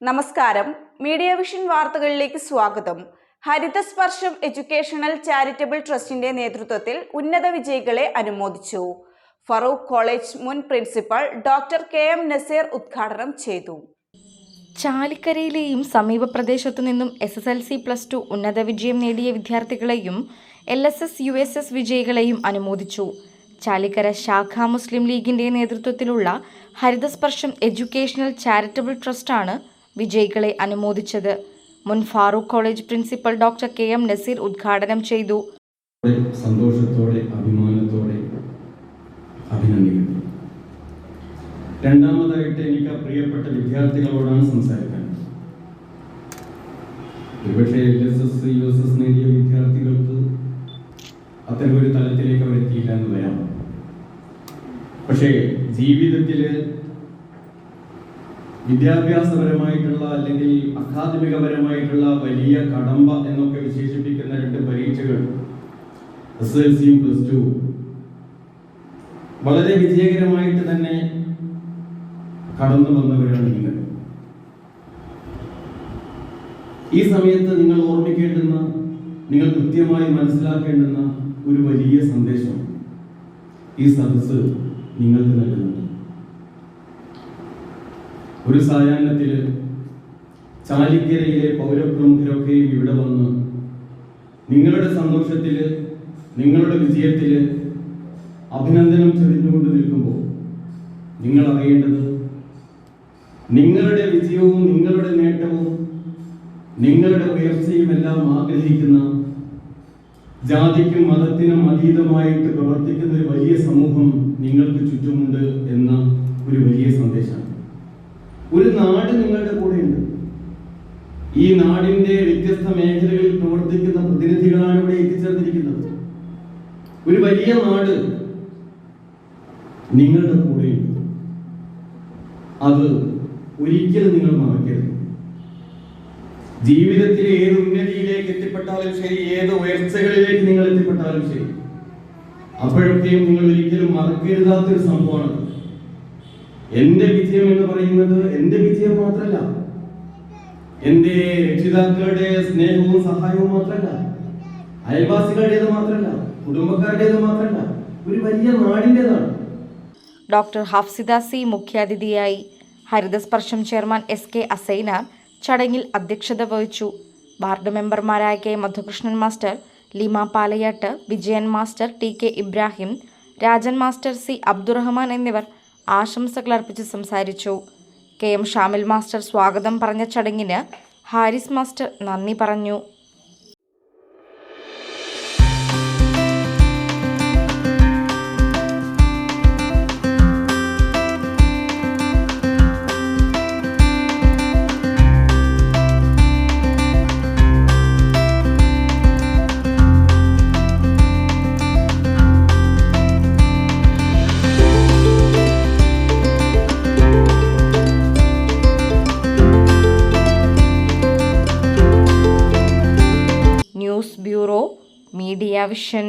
നമസ്കാരം. Media vision വാർത്തകളിലേക്ക് സ്വാഗതം. ഹരിത സ്പർശം എഡ്യൂക്കേഷണൽ ചാരിറ്റബിൾ ട്രസ്റ്റിന്റെ നേതൃത്വത്തിൽ ഉന്നത വിജയികളെ അനുമോദിച്ചു. ഫറൂഖ് കോളേജ് മുൻ principal doctor K M Naseer ഉദ്ഘാടനം ചെയ്തു. ചാലിക്കരയിലെയും സമീപ പ്രദേശത്തു നിന്നും S S L C plus two ഉന്നത വിജയം നേടിയ വിദ്യാർത്ഥികളെയും L S S U S S വിജയികളെയും അനുമോദിച്ചു. ചാലിക്കര ശാഖ മുസ്ലിം ലീഗിന്റെ നേതൃത്വത്തിലുള്ള ഹരിതസ്പർശം എഡ്യൂക്കേഷണൽ ചാരിറ്റബിൾ ട്രസ്റ്റാണ് വിജയികളെ അനുമോദിച്ചത്. മുൻ Farook college principal doctor K M Naseer ഉദ്ഘാടനം ചെയ്തു. സന്തോഷത്തോടെ അഭിമാനത്തോടെ അഭിനന്ദിക്കുന്നു. രണ്ടാമതായിട്ട് എനിക്ക് പ്രിയപ്പെട്ട വിദ്യാർത്ഥികളോടാണ് സംസാരിക്കാൻ. ഒരുപക്ഷെ L S S U S S നേടിയ വിദ്യാർത്ഥികൾക്ക് അത്തരം ഒരു തലത്തിലേക്ക് അവർ എത്തിയില്ല എന്ന് വരാം പക്ഷേ ജീവിതത്തിൽ വിദ്യാഭ്യാസപരമായിട്ടുള്ള അല്ലെങ്കിൽ അക്കാദമികപരമായിട്ടുള്ള വലിയ കടമ്പ എന്നൊക്കെ വിശേഷിപ്പിക്കുന്ന രണ്ട് പരീക്ഷകൾ. എസ് എൽ സിയും പ്ലസ് ടു വളരെ വിജയകരമായിട്ട് തന്നെ കടന്നു വന്നവരാണ് നിങ്ങൾ. ഈ സമയത്ത് നിങ്ങൾ ഓർമ്മിക്കേണ്ടുന്ന നിങ്ങൾ കൃത്യമായി മനസ്സിലാക്കേണ്ടുന്ന ഒരു വലിയ സന്ദേശം ഈ സദസ് നിങ്ങൾക്ക് നൽകുന്നുണ്ട് ഒരു സായാഹ്നത്തിൽ ചാലിക്കരയിലെ പൗരപ്രമുഖരൊക്കെയും ഇവിടെ വന്ന് നിങ്ങളുടെ സന്തോഷത്തിൽ നിങ്ങളുടെ വിജയത്തിൽ അഭിനന്ദനം ചൊരിഞ്ഞുകൊണ്ട് നിൽക്കുമ്പോൾ നിങ്ങൾ അറിയേണ്ടത് നിങ്ങളുടെ വിജയവും നിങ്ങളുടെ നേട്ടവും നിങ്ങളുടെ ഉയർച്ചയും എല്ലാം ആഗ്രഹിക്കുന്ന ജാതിക്കും മതത്തിനും അതീതമായിട്ട് പ്രവർത്തിക്കുന്ന ഒരു വലിയ സമൂഹം നിങ്ങൾക്ക് ചുറ്റുമുണ്ട് എന്ന ഒരു വലിയ സന്ദേശമാണ് ഒരു നാട് നിങ്ങളുടെ കൂടെയുണ്ട്. ഈ നാടിന്റെ വ്യത്യസ്ത മേഖലകളിൽ പ്രവർത്തിക്കുന്ന പ്രതിനിധികളാണ് ഇവിടെ എത്തിച്ചേർന്നിരിക്കുന്നത്. ഒരു വലിയ നാട് നിങ്ങളുടെ കൂടെയുണ്ട്. അത് ഒരിക്കലും നിങ്ങൾ മറക്കരുത്. ജീവിതത്തിലെ ഏത് ഉന്നതിയിലേക്ക് എത്തിപ്പെട്ടാലും ശരി ഏത് ഉയർച്ചകളിലേക്ക് നിങ്ങൾ എത്തിപ്പെട്ടാലും ശരി അപ്പോഴൊക്കെയും നിങ്ങൾ ഒരിക്കലും മറക്കരുതാത്തൊരു സംഭവമാണ് എന്റെ വിജയം എന്ന് പറയുന്നത് എന്റെ വിജയം മാത്രമല്ല എന്റെ രക്ഷിതാക്കളുടെ സ്നേഹവും സഹായവും മാത്രമല്ല അയൽവാസികളുടേത് മാത്രമല്ല കുടുംബക്കാരുടേത് മാത്രമല്ല ഒരു വലിയ നാടിന്റെതാണ്. ഡോക്ടർ ഹഫ്സിദ സി മുഖ്യാതിഥിയായി Harithasparsham chairman S K Asaina ചടങ്ങിൽ അധ്യക്ഷത വഹിച്ചു. വാർഡ് മെമ്പർമാരായ K Madhukrishnan master Leema Palayat Vijayan master T K Ibrahim Rajan master C Abdurahman എന്നിവർ ആശംസകൾ അർപ്പിച്ച് സംസാരിച്ചു. കെ എം ഷാമിൽ മാസ്റ്റർ സ്വാഗതം പറഞ്ഞ ചടങ്ങിന് ഹാരിസ് മാസ്റ്റർ നന്ദി പറഞ്ഞു. Media vision